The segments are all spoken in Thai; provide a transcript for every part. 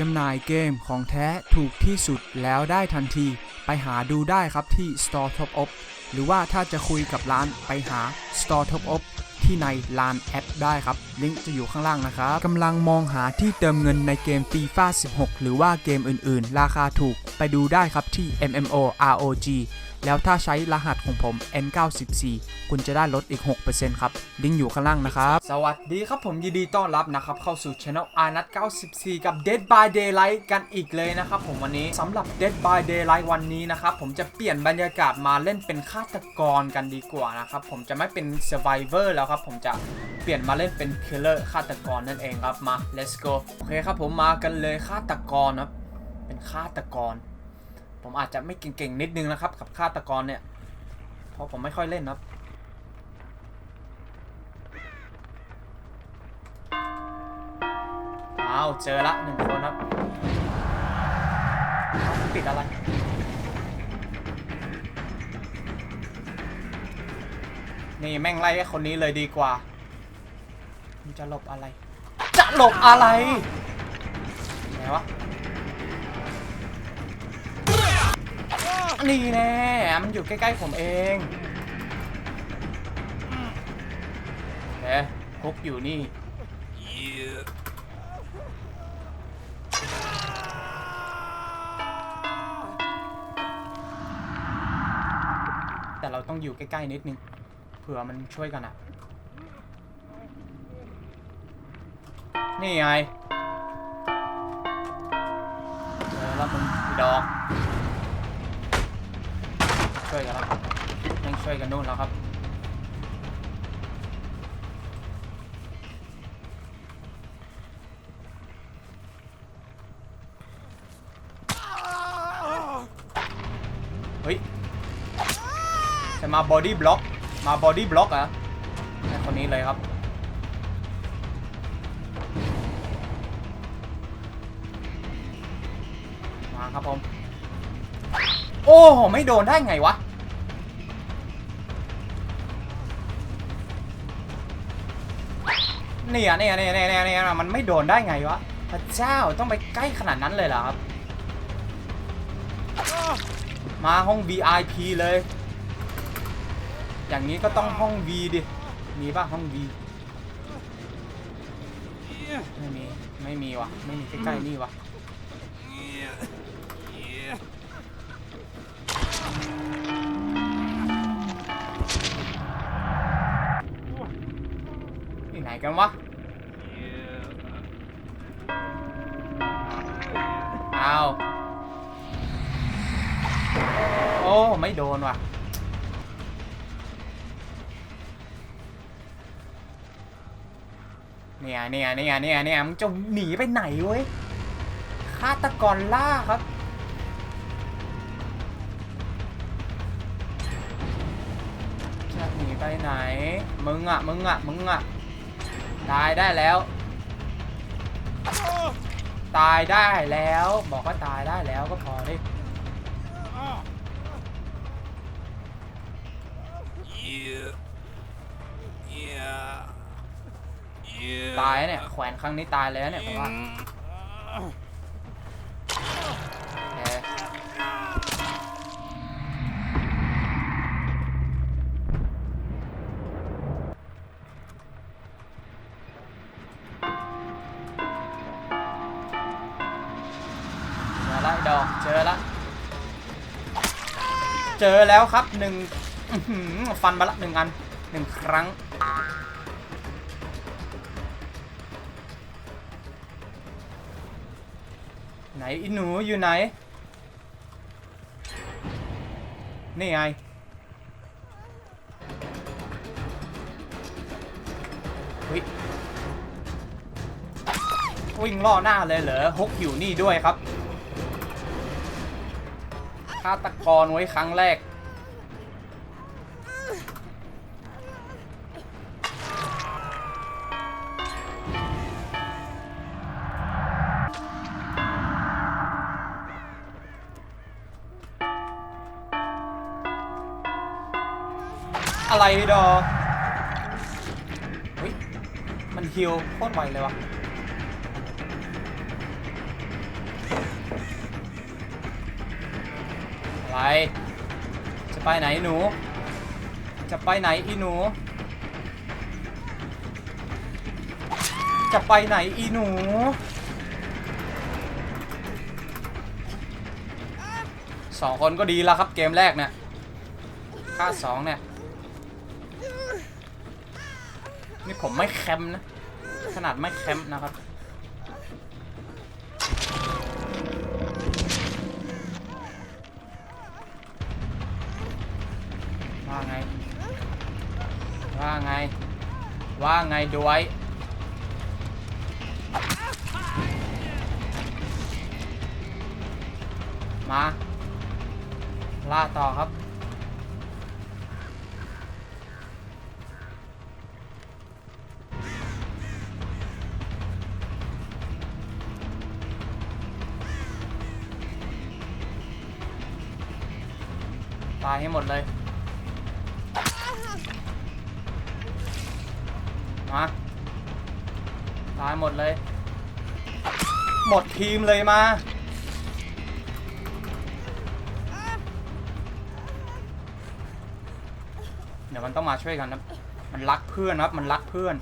จำหน่ายเกมของแท้ถูกที่สุดแล้วได้ทันที ไปหาดูได้ครับที่ Store Top Up หรือว่าถ้าจะคุยกับร้านไปหา Store Top Up ที่ในลานแอดได้ครับ ลิงก์จะอยู่ข้างล่างนะครับกำลังมองหาที่เติมเงินในเกม FIFA 16 หรือว่าเกมอื่นๆ ราคาถูกไปดูได้ครับที่ MMO ROG แล้วถ้าใช้รหัสของผม N94 คุณจะได้ลดอีก 6%ครับ ลิงก์อยู่ข้างล่างนะครับ สวัสดีครับผมยินดีต้อนรับนะครับ เข้าสู่ช anel r n a t 94 กับ Dead by Daylight กันอีกเลยนะครับผมวันนี้สำหรับ Dead by Daylight วันนี้นะครับ ผมจะเปลี่ยนบรรยากาศมาเล่นเป็นฆาตกรกันดีกว่านะครับ ผมจะไม่เป็น Survivor แล้วครับับ ผมจะเปลี่ยนมาเล่นเป็น Killer ฆาตกรนั่นเองครับมา let's go โอเคครับผมมากันเลยฆาตกรครับ เป็นฆาตกร ผมอาจจะไม่เก่งๆนิดนึงนะครับ กับฆาตกรเนี่ย เพราะผมไม่ค่อยเล่นครับอ้าวเจอละหนึ่งคนครับปิดอะไร นี่แม่งไล่ไอ้คนนี้เลยดีกว่าจะหลบอะไร จะหลบอะไรไหนวะนี่แน่มันอยู่ใกล้ๆผมเองเอ๊ะฮุกอยู่นี่แต่เราต้องอยู่ใกล้ ๆ นิดนึง เผื่อมันช่วยกันอะนี่ไงเจอแล้วมึงอีดอก ช่วยกันแล้วยังช่วยกันนู่นแล้วครับเฮ้ยจะมาบอดี้บล็อก มาบอดี้บล็อกเหรอไอ้คนนี้เลยครับ มาครับผม โอ้โห ไม่โดนได้ไงวะนี่ยเนี่ยเนี่ยเนี่ยเนี่ยเนี่ยมันไม่โดนได้ไงวะ พระเจ้าต้องไปใกล้ขนาดนั้นเลยเหรอครับ มาห้อง VIP เลย อย่างนี้ก็ต้องห้อง V ดิ มีป่ะห้อง V ไม่มี ไม่มีวะไม่มีใกล้ๆนี่วะที่ไหนกันวะอ้าว โอ้ ไม่โดนว่ะ เนี่ยเนี่ยเนี่ยเนี่ยเนี่ยมึงจะหนีไปไหนเว้ยฆาตกรล่าครับจะหนีไปไหน มึงอะ มึงอะ มึงอะ ตายได้แล้ว ตายได้แล้ว บอกว่าตายได้แล้วก็พอดิ ตายเนี่ยแขวนครั้งนี้ตายแล้วเนี่ยผมว่าโอเคเจอแล้วไอ้ดอกเจอแล้วเจอแล้วครับหนึ่งอื้อหือฟันมาละหนึ่งอันหนึ่งครั้ง ไหนอีหนูอยู่ไหน นี่ไงวิ่งล่อหน้าเลยเหรอฮกอยู่นี่ด้วยครับฆาตกรไว้ครั้งแรก อะไรพี่ดอเฮ้ยมันฮิวโคตรไวเลยวะอะไรจะไปไหนหนู จะไปไหนอีหนู จะไปไหนอีหนูสองคนก็ดีแล้วครับเกมแรกเนี่ยค่าสองเนี่ย นี่ผมไม่แคมป์นะ ขนาดไม่แคมป์นะครับ ว่าไง ว่าไง ว่าไงด้วยมาล่าต่อครับ ตายให้หมดเลย มา ตายหมดเลย หมดทีมเลยมาเดี๋ยวมันต้องมาช่วยกันนะ มันรักเพื่อนครับ มันรักเพื่อน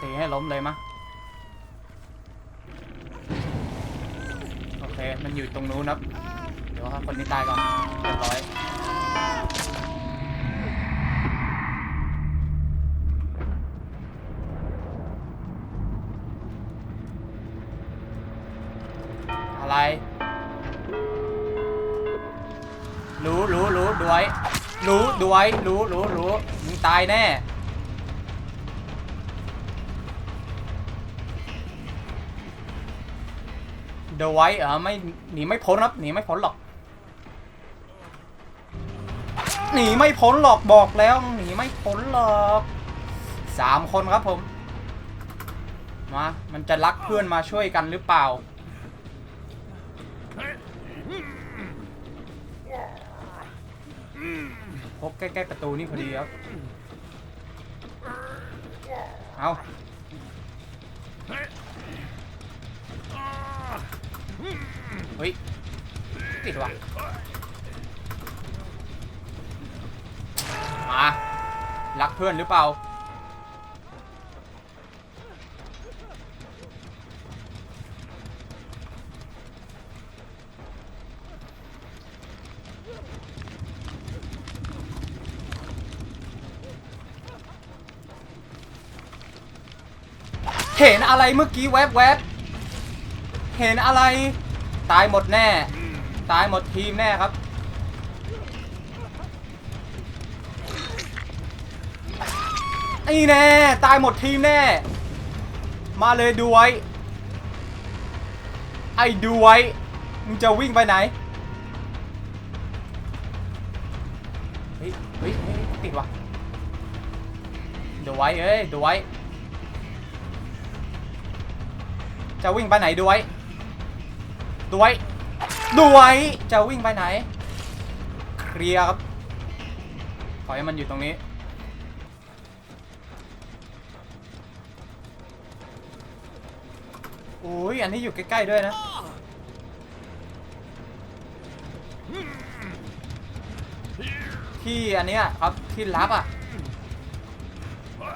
ตีให้ล้มเลยมะ เคมันอยู่ตรงนู้นครับ เดี๋ยวครับคนนี้ตายก่อนเรียบร้อย อะไร รู้รู้รู้ด้วย รู้ด้วยรู้รู้รู้มึงตายแน่ เดไว้เออไม่หนีไม่พ้นครับหนีไม่พ้นหรอก หนีไม่พ้นหรอกบอกแล้วหนีไม่พ้นหรอกสามคนครับผมมามันจะรักเพื่อนมาช่วยกันหรือเปล่าพบใกล้ๆประตูนี่พอดีครับเอา เฮ้ยติดว่ะมารักเพื่อนหรือเปล่า เห็นอะไรเมื่อกี้แวบแวบ เห็นอะไร ตายหมดแน่ ตายหมดทีมแน่ครับ ไอ้แน่ ตายหมดทีมแน่ มาเลยดูไว้ไอ้ดูไว้มึงจะวิ่งไปไหน เฮ้ย เฮ้ยเฮ้ยติดว่ะดูไว้เอ้ยดูไว้จะวิ่งไปไหนด้วย ด้วยด้วยจะวิ่งไปไหน เคลียร์ครับปล่อยให้มันอยู่ตรงนี้ อุ้ยอันนี้อยู่ใกล้ๆด้วยนะ ที่อันเนี้ยครับที่ลับอะ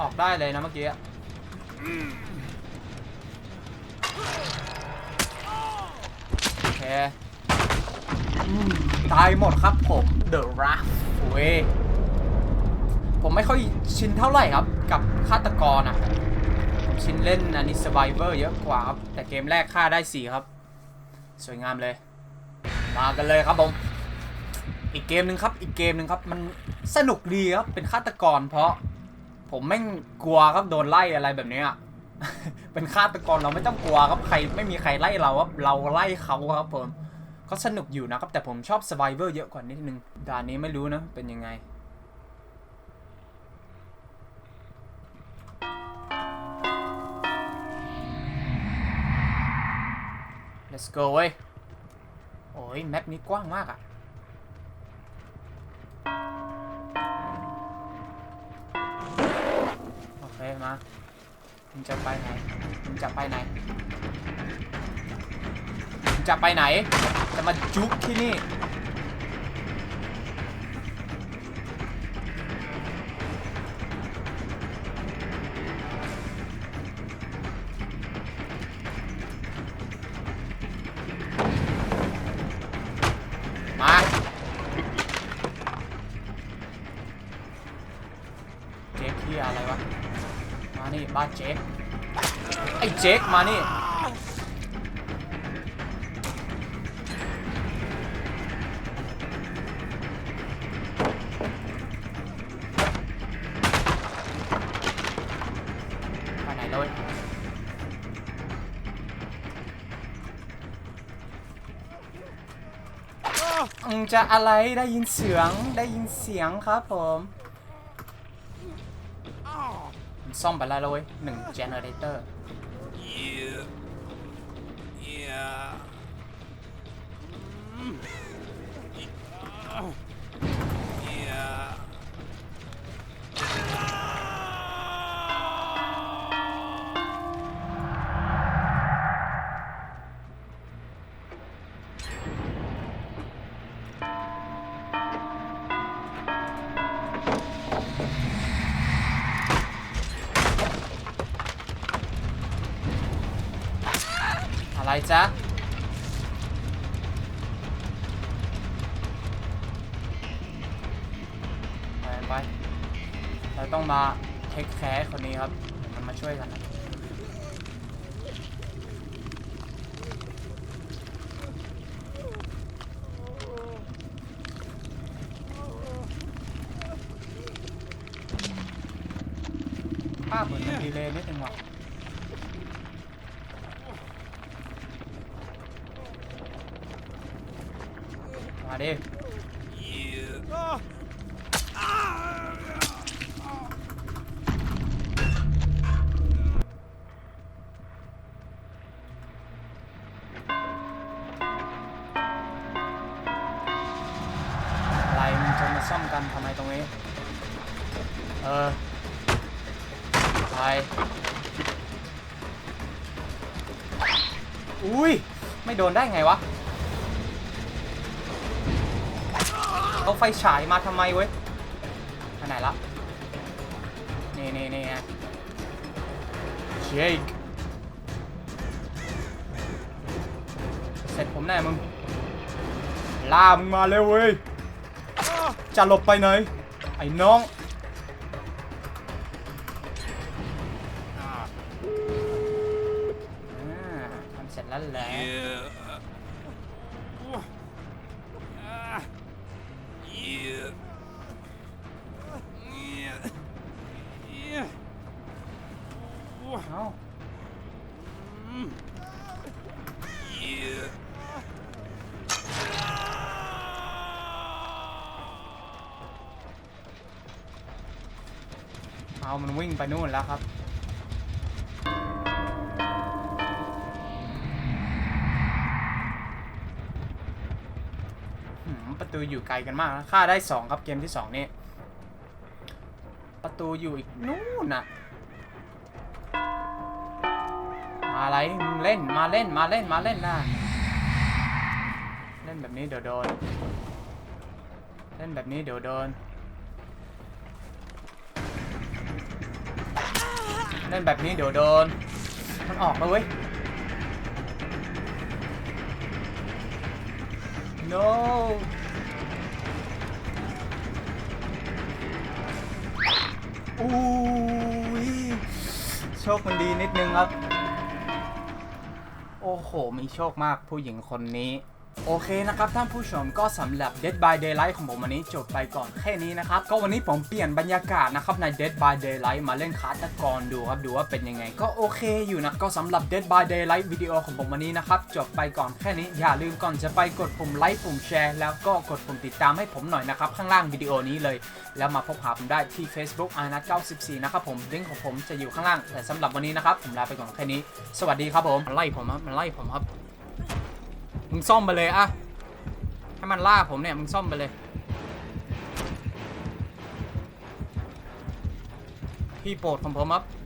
ออกได้เลยนะเมื่อกี้ ตายหมดครับผม The Raft เว้ยผมไม่ค่อยชินเท่าไหร่ครับ กับฆาตกรอะผมชินเล่นอันนี้ Survivor เยอะกว่าครับ แต่เกมแรกฆ่าได้ 4 ครับ สวยงามเลย มากันเลยครับผม อีกเกมหนึ่งครับ อีกเกมหนึ่งครับ มันสนุกดีครับ เป็นฆาตกรเพราะ ผมแม่งกลัวครับโดนไล่อะไรแบบนี้ย เป็นฆาตกรเราไม่ต้องกลัวครับใครไม่มีใครไล่เราครับเราไล่เขาครับผมก็สนุกอยู่นะครับ แต่ผมชอบ Survivor เยอะกว่านิดนึงด่านนี้ไม่รู้นะ เป็นยังไง let's go เว้ย โอ้ย แมปนี้กว้างมากอะโอเค มา มึงจะไปไหน มึงจะไปไหน มึงจะไปไหน จะมาจุกที่นี่ บ้านเจ๊กไอ้เจ๊กมานี่ไปไหนเลยอืมจะอะไรได้ยินเสียงได้ยินเสียงครับผมผม ซ่อมไปแล้วเลยหนึ่งเจเนเรเตอร์ Yeah. Yeah. อะไรจ๊ะไปไปเราต้องมาเทคแคร์คนนี้ครับเดี๋ยวมันมาช่วยกันนะภาพเหมือนมันดีเลยนิดนึงว่ะ โดนได้ไงวะ เอาไฟฉายมาทำไมเว้ยไปไหนละนี่นี่นี่ไงเชคเสร็จผมแน่มึง ล่ามึงมาเร็วเว้ย จะหลบไปไหน ไอ้น้อง มันวิ่งไปนู่นแล้วครับ ประตูอยู่ไกลกันมากนะฆ่าได้สองครับเกมที่สองนี่ ประตูอยู่อีกนู่นน่ะมาอะไรมึงเล่นมาเล่นมาเล่นมาเล่นนะเล่นแบบนี้เดี๋ยวโดน เล่นแบบนี้เดี๋ยวโดน เล่นแบบนี้เดี๋ยวโดน มันออกแล้วเว้ย no อุ้ยโชคมันดีนิดนึงครับ โอ้โห มีโชคมากผู้หญิงคนนี้ โอเคนะครับท่านผู้ชมก็สำหรับ Dead by Daylight ของผมวันนี้จบไปก่อนแค่นี้นะครับ ก็วันนี้ผมเปลี่ยนบรรยากาศนะครับใน Dead by Daylight มาเล่นคาตกรดูครับดูว่าเป็นยังไง ก็โอเคอยู่นะก็สำหรับ Dead by Daylight วิดีโอของผมวันนี้นะครับจบไปก่อนแค่นี้อย่าลืมก่อนจะไปกดปุ่มไลค์ปุ่มแชร์แล้วก็กดปุ่มติดตามให้ผมหน่อยนะครับข้างล่างวิดีโอนี้เลย แล้วมาพบหาผมได้ที่ Facebook i n a t 94นะครับผมลิงก์ของผมจะอยู่ข้างล่างแต่สำหรับวันนี้นะครับผมลาไปก่อนแค่นี้ สวัสดีครับผมไล่ผมครับไล่ผมครับ มึงซ่อมไปเลยอะให้มันล่าผมเนี่ยมึงซ่อมไปเลย พี่โปรดของผมครับ